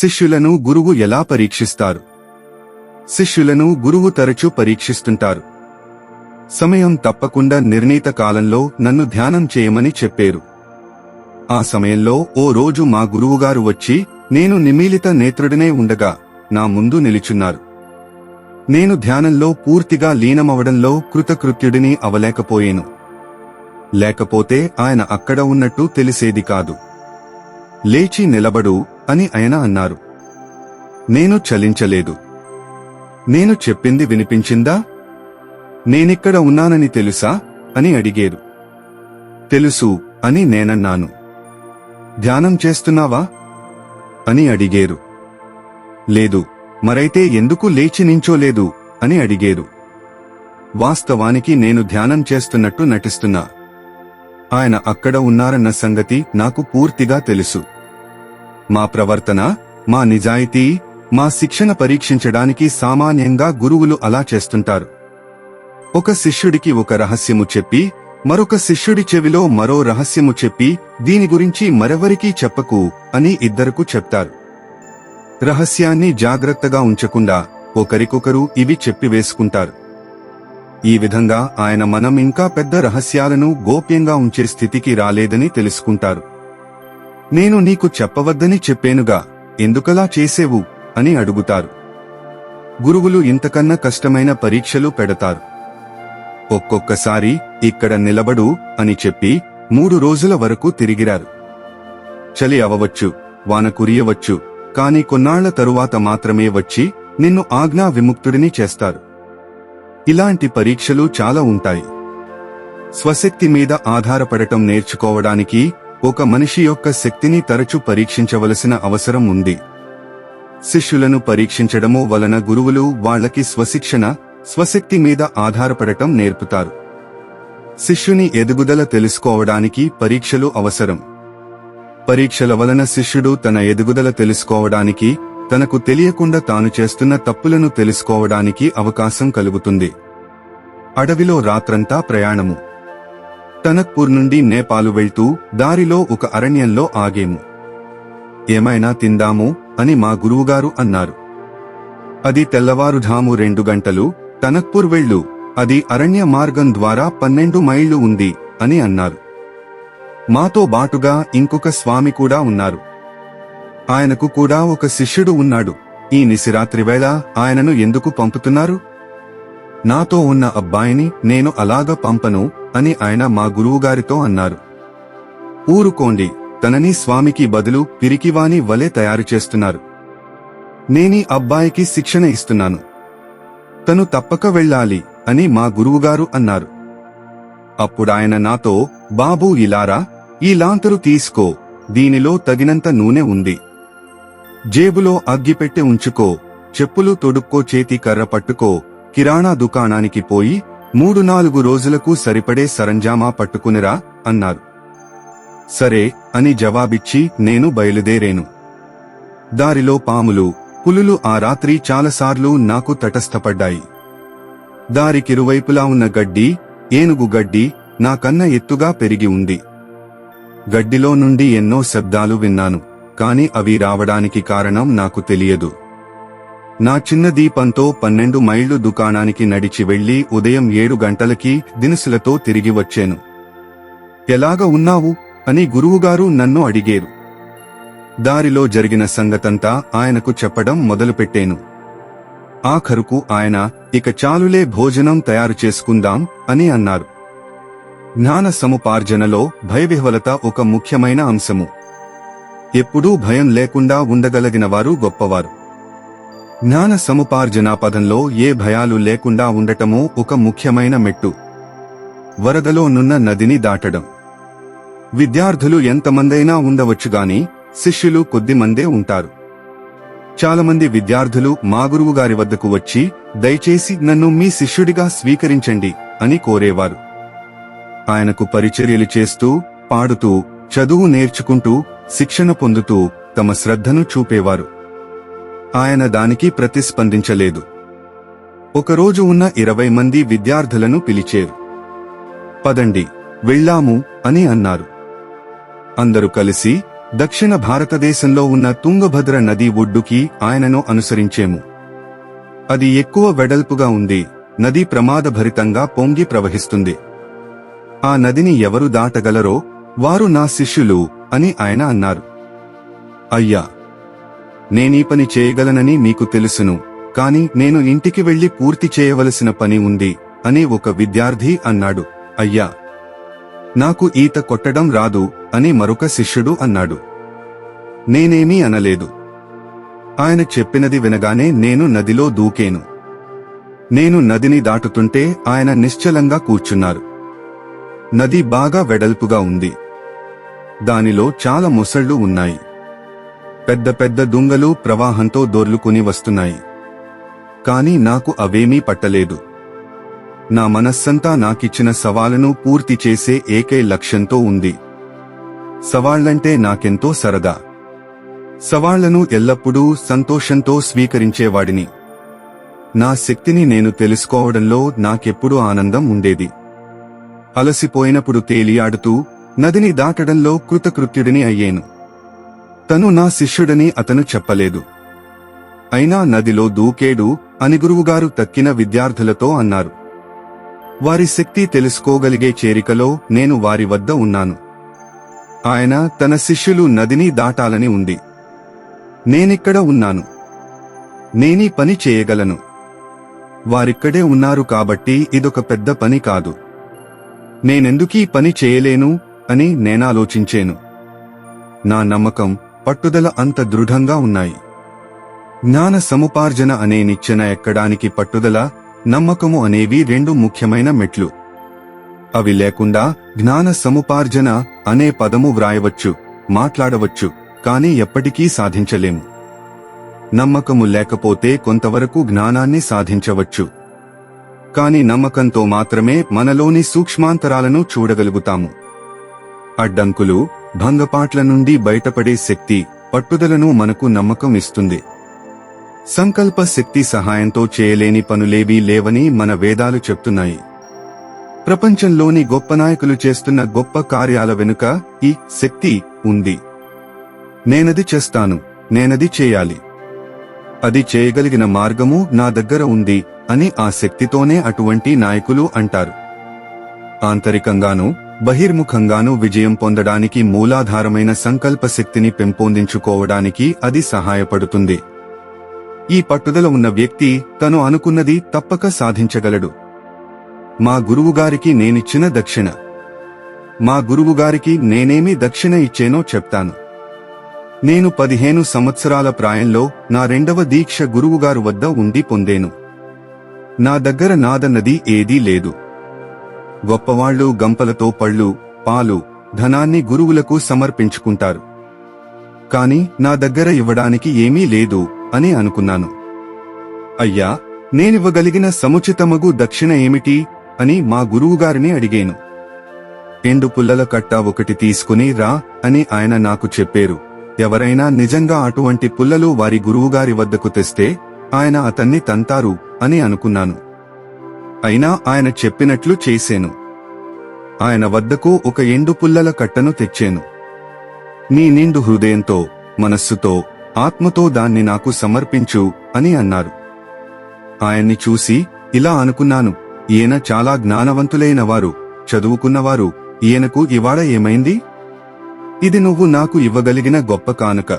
శిష్యులను గురువు ఎలా పరీక్షిస్తారు? శిష్యులను గురువు తరచూ పరీక్షిస్తుంటారు. సమయం తప్పకుండా నిర్ణీత కాలంలో నన్ను ధ్యానం చేయమని చెప్పారు. ఆ సమయంలో ఓ రోజు మా గురువుగారు వచ్చి నేను నిమీలిత నేత్రుడినే ఉండగా నా ముందు నిలుచున్నారు. నేను ధ్యానంలో పూర్తిగా లీనమవడంలో కృతకృత్యుడిని అవలేకపోయాను. లేకపోతే ఆయన అక్కడ ఉన్నట్టు తెలిసేది కాదు. లేచి నిలబడు అని ఆయన అన్నారు. నేను చలించలేదు. నేను చెప్పింది వినిపించిందా? నేనిక్కడ ఉన్నానని తెలుసా? అని అడిగేరు. తెలుసు అని నేనన్నాను. ధ్యానం చేస్తున్నావా? అని అడిగేరు. లేదు మరైతే ఎందుకు లేచి నించోలేదు? అని అడిగేరు. వాస్తవానికి నేను ధ్యానం చేస్తున్నట్టు నటిస్తున్నా. ఆయన అక్కడ ఉన్నారన్న సంగతి నాకు పూర్తిగా తెలుసు. మా ప్రవర్తన మా నిజాయితీ మా శిక్షణ పరీక్షించడానికి సామాన్యంగా గురువులు అలా చేస్తుంటారు. ఒక శిష్యుడికి ఒక రహస్యము చెప్పి మరొక శిష్యుడి చెవిలో మరో రహస్యము చెప్పి దీని గురించి మరెవరికీ చెప్పకు అని ఇద్దరకు చెప్తారు. రహస్యాన్ని జాగ్రత్తగా ఉంచకుండా ఒకరికొకరు ఇవి చెప్పివేసుకుంటారు ఈ విధంగా ఆయన మనం ఇంకా పెద్ద రహస్యాలను గోప్యంగా ఉంచే స్థితికి రాలేదని తెలుసుకుంటారు. నేను నీకు చెప్పవద్దని చెప్పేనుగా ఎందుకలా చేసేవు? అని అడుగుతారు. గురువులు ఇంతకన్నా కష్టమైన పరీక్షలు పెడతారు. ఒక్కొక్కసారి ఇక్కడ నిలబడు అని చెప్పి మూడు రోజుల వరకు తిరిగిరారు. చలి అవవచ్చు వాన కురియవచ్చు కాని కొన్నాళ్ళ తరువాత మాత్రమే వచ్చి నిన్ను ఆజ్ఞా విముక్తుడిని చేస్తారు. ఇలాంటి పరీక్షలు చాలా ఉంటాయి. స్వశక్తి మీద ఆధారపడటం నేర్చుకోవడానికి ఒక మనిషి యొక్క శక్తిని తరచు పరీక్షించవలసిన అవసరం ఉంది. శిష్యులను పరీక్షించడము వలన గురువులు వాళ్ళకి స్వశిక్షణ స్వశక్తి మీద ఆధారపడటం నేర్పుతారు. శిష్యుని ఎదుగుదల తెలుసుకోవడానికి పరీక్షలు అవసరం. పరీక్షల వలన శిష్యుడు తన ఎదుగుదల తెలుసుకోవడానికి తనకు తెలియకుండా తాను చేస్తున్న తప్పులను తెలుసుకోవడానికి అవకాశం కలుగుతుంది. అడవిలో రాత్రంతా ప్రయాణము. టనక్పూర్ నుండి నేపాలు వెళ్తూ దారిలో ఒక అరణ్యంలో ఆగేము. ఏమైనా తిందాము అని మా గురువుగారు అన్నారు. అది తెల్లవారుధాము రెండు గంటలు టనక్పూర్ వెళ్ళు అది అరణ్య మార్గం ద్వారా పన్నెండు మైళ్ళు ఉంది అని అన్నారు. మాతో బాటుగా ఇంకొక స్వామి కూడా ఉన్నారు. ఆయనకు కూడా ఒక శిష్యుడు ఉన్నాడు. ఈ నిశిరాత్రి వేళ ఆయనను ఎందుకు పంపుతున్నారు? నాతో ఉన్న అబ్బాయిని నేను అలాగ పంపను అని ఆయన మా గురువుగారితో అన్నారు. ఊరుకోండి తనని స్వామికి బదులు పిరికివాని వలె తయారు చేస్తున్నారు. నేనీ అబ్బాయికి శిక్షణ ఇస్తున్నాను. తను తప్పక వెళ్ళాలి అని మా గురువుగారు అన్నారు. అప్పుడాయన నాతో బాబూ ఇలారా ఈ లాంతరు తీసుకో దీనిలో తగినంత నూనె ఉంది. జేబులో అగ్గిపెట్టె ఉంచుకో చెప్పులు తొడుక్కో చేతి కర్ర పట్టుకో కిరాణా దుకాణానికి పోయి మూడు నాలుగు రోజులకు సరిపడే సరంజామా పట్టుకునిరా అన్నారు. సరే అని జవాబిచ్చి నేను బయలుదేరేను. దారిలో పాములు పులులు ఆ రాత్రి చాలాసార్లు నాకు తటస్థపడ్డాయి. దారికిరువైపులా ఉన్న గడ్డి ఏనుగు గడ్డి నాకన్న ఎత్తుగా పెరిగి ఉంది. గడ్డిలో నుండి ఎన్నో శబ్దాలు విన్నాను కాని అవి రావడానికి కారణం నాకు తెలియదు. నా చిన్న దీపంతో పన్నెండు మైళ్ళు దుకాణానికి నడిచి వెళ్ళి ఉదయం ఏడు గంటలకి దినుసులతో తిరిగి వచ్చాను. ఎలాగ ఉన్నావు? అని గురువుగారు నన్ను అడిగేరు. దారిలో జరిగిన సంగతంతా ఆయనకు చెప్పడం మొదలుపెట్టేను. ఆఖరుకు ఆయన ఇక చాలులే భోజనం తయారు చేసుకుందాం అని అన్నారు. జ్ఞాన సముపార్జనలో భయవిహ్వలత ఒక ముఖ్యమైన అంశము. ఎప్పుడూ భయం లేకుండా ఉండగలిగిన వారు గొప్పవారు. జ్ఞాన సముపార్జనా పదంలో ఏ భయాలు లేకుండా ఉండటమో ఒక ముఖ్యమైన మెట్టు. వరదలో నున్న నదిని దాటడం. విద్యార్థులు ఎంతమందైనా ఉండవచ్చుగాని శిష్యులు కొద్దిమందే ఉంటారు. చాలామంది విద్యార్థులు మా గురువుగారి వద్దకు వచ్చి దయచేసి నన్ను మీ శిష్యుడిగా స్వీకరించండి అని కోరేవారు. ఆయనకు పరిచర్యలు చేస్తూ పాడుతూ చదువు నేర్చుకుంటూ శిక్షణ పొందుతూ తమ శ్రద్ధను చూపేవారు. ఆయన దానికి ప్రతిస్పందించలేదు. ఒకరోజు ఉన్న ఇరవై మంది విద్యార్థులను పిలిచేరు. పదండి వెళ్ళాము అని అన్నారు. అందరూ కలిసి దక్షిణ భారతదేశంలో ఉన్న తుంగభద్ర నది ఒడ్డుకి ఆయనను అనుసరించేము. అది ఎక్కువ వెడల్పుగా ఉంది నది ప్రమాదభరితంగా పొంగి ప్రవహిస్తుంది ఆ నదిని ఎవరు దాటగలరో వారు నా శిష్యులు అని ఆయన అన్నారు. అయ్యా నేనీ పని చేయగలనని మీకు తెలుసును. కాని నేను ఇంటికి వెళ్ళి పూర్తి చేయవలసిన పని ఉంది అని ఒక విద్యార్థి అన్నాడు. అయ్యా! నాకు ఈత కొట్టడం రాదు అని మరొక శిష్యుడు అన్నాడు. నేనేమీ అనలేదు. ఆయన చెప్పినది వినగానే నేను నదిలో దూకేను. నేను నదిని దాటుతుంటే ఆయన నిశ్చలంగా కూర్చున్నారు. నది బాగా వెడల్పుగా ఉంది. దానిలో చాలా మొసళ్ళు ఉన్నాయి. పెద్ద పెద్ద దుంగలు ప్రవాహంతో దొర్లుకుని వస్తున్నాయి. కాని నాకు అవేమీ పట్టలేదు. నా మనస్సంతా నాకిచ్చిన సవాలును పూర్తి చేసే ఏకై లక్ష్యంతో ఉంది. సవాళ్ళంటే నాకెంతో సరదా. సవాళ్ళను ఎల్లప్పుడూ సంతోషంతో స్వీకరించేవాడిని. నా శక్తిని నేను తెలుసుకోవడంలో నాకెప్పుడూ ఆనందం ఉండేది. అలసిపోయినప్పుడు తేలియాడుతూ నదిని దాటడంలో కృతకృత్యుడిని అయ్యేను. తను నా శిష్యుడని అతను చెప్పలేదు. అయినా నదిలో దూకేడు అని గురువుగారు తక్కిన విద్యార్థులతో అన్నారు. వారి శక్తి తెలుసుకోగలిగే చేరికలో నేను వారి వద్ద ఉన్నాను. ఆయన తన శిష్యులు నదిని దాటాలని ఉంది. నేనిక్కడ ఉన్నాను. నేనీ పని చేయగలను. వారిక్కడే ఉన్నారు కాబట్టి ఇదొక పెద్ద పని కాదు. నేనెందుకీ పని చేయలేను అని నేనాలోచించేను. నా నమ్మకం పట్టుదల అంత దృఢంగా ఉన్నాయి. జ్ఞాన సముపార్జన అనే నిచ్చెన ఎక్కడానికి పట్టుదల నమ్మకము అనేవి రెండు ముఖ్యమైన మెట్లు. అవి లేకుండా జ్ఞాన సముపార్జన అనే పదము వ్రాయవచ్చు మాట్లాడవచ్చు కానీ ఎప్పటికీ సాధించలేము. నమ్మకము లేకపోతే కొంతవరకు జ్ఞానాన్ని సాధించవచ్చు. కాని నమ్మకంతో మాత్రమే మనలోని సూక్ష్మాంతరాలను చూడగలుగుతాము. అడ్డంకులు భంగపాట్ల నుండి బయటపడే శక్తి పట్టుదలను మనకు నమ్మకం ఇస్తుంది. సంకల్ప శక్తి సహాయంతో చేయలేని పనులేవీ లేవని మన వేదాలు చెప్తున్నాయి. ప్రపంచంలోని గొప్ప నాయకులు చేస్తున్న గొప్ప కార్యాల వెనుక ఈ శక్తి ఉంది. నేనది చేస్తాను నేనది చేయాలి. అది చేయగలిగిన మార్గము నా దగ్గర ఉంది అని ఆ శక్తితోనే అటువంటి నాయకులు అంటారు. ఆంతరికంగానూ బహిర్ముఖంగానూ విజయం పొందడానికి మూలాధారమైన సంకల్ప శక్తిని పెంపొందించుకోవడానికి అది సహాయపడుతుంది. ఈ పట్టుదల ఉన్న వ్యక్తి తను అనుకున్నది తప్పక సాధించగలడు. మా గురువుగారికి నేనిచ్చిన దక్షిణ. మా గురువుగారికి నేనేమి దక్షిణ ఇచ్చేనో చెప్తాను. నేను పదిహేను సంవత్సరాల ప్రాయంలో నా రెండవ దీక్ష గురువుగారు వద్ద ఉండి పొందేను. నా దగ్గర నాదన్నది ఏదీ లేదు. గొప్పవాళ్ళు గంపలతో పళ్ళు పాలు ధనాన్ని గురువులకు సమర్పించుకుంటారు. కాని నా దగ్గర ఇవ్వడానికి ఏమీ లేదు అని అనుకున్నాను. అయ్యా నేనివ్వగలిగిన సముచితమగు దక్షిణ ఏమిటి అని మా గురువుగారిని అడిగాను. ఎండు పుల్లల కట్ట ఒకటి తీసుకుని రా అని ఆయన నాకు చెప్పారు. ఎవరైనా నిజంగా అటువంటి పుల్లలు వారి గురువుగారి వద్దకు తెస్తే ఆయన అతన్ని తంతారు అని అనుకున్నాను. అయినా ఆయన చెప్పినట్లు చేశాను ఆయన వద్దకు ఒక ఎండు పుల్లల కట్టను తెచ్చాను. నీ నిండు హృదయంతో మనస్సుతో ఆత్మతో దాన్ని నాకు సమర్పించు అని అన్నారు. ఆయన్ని చూసి ఇలా అనుకున్నాను ఈయన చాలా జ్ఞానవంతులైన వారు చదువుకున్నవారు ఈయనకు ఇవాళ ఏమైంది? ఇది నువ్వు నాకు ఇవ్వగలిగిన గొప్ప కానుక.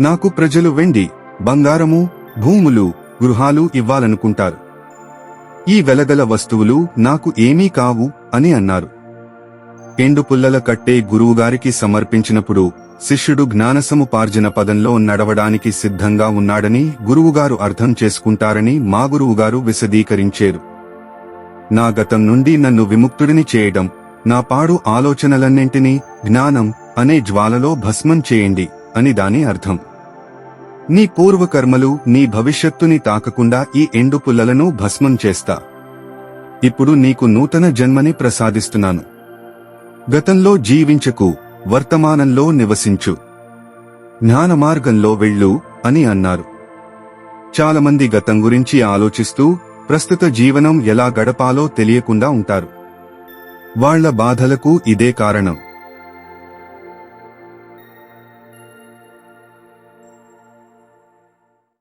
నాకు ప్రజలు వెండి బంగారము భూములు గృహాలు ఇవ్వాలనుకుంటారు. ఈ వెలగల వస్తువులు నాకు ఏమీ కావు అని అన్నారు. ఎండు పుల్లల కట్టే గురువుగారికి సమర్పించినప్పుడు శిష్యుడు జ్ఞానసముపార్జన పదంలో నడవడానికి సిద్ధంగా ఉన్నాడని గురువుగారు అర్థం చేసుకుంటారని మా గురువుగారు విశదీకరించారు. నా గతం నుండి నన్ను విముక్తుడిని చేయడం నా పాడు ఆలోచనలన్నింటినీ జ్ఞానం అనే జ్వాలలో భస్మం చేయండి అని దాని అర్థం. నీ పూర్వకర్మలు నీ భవిష్యత్తుని తాకకుండా ఈ ఎండు పుల్లలను భస్మం చేస్తా. ఇప్పుడు నీకు నూతన జన్మని ప్రసాదిస్తున్నాను. గతంలో జీవించకు వర్తమానంలో నివసించు. జ్ఞాన మార్గంలో వెళ్ళు అని అన్నారు. చాలామంది గతం గురించి ఆలోచిస్తూ ప్రస్తుత జీవనం ఎలా గడపాలో తెలియకుండా ఉంటారు. వాళ్ళ బాధలకు ఇదే కారణం.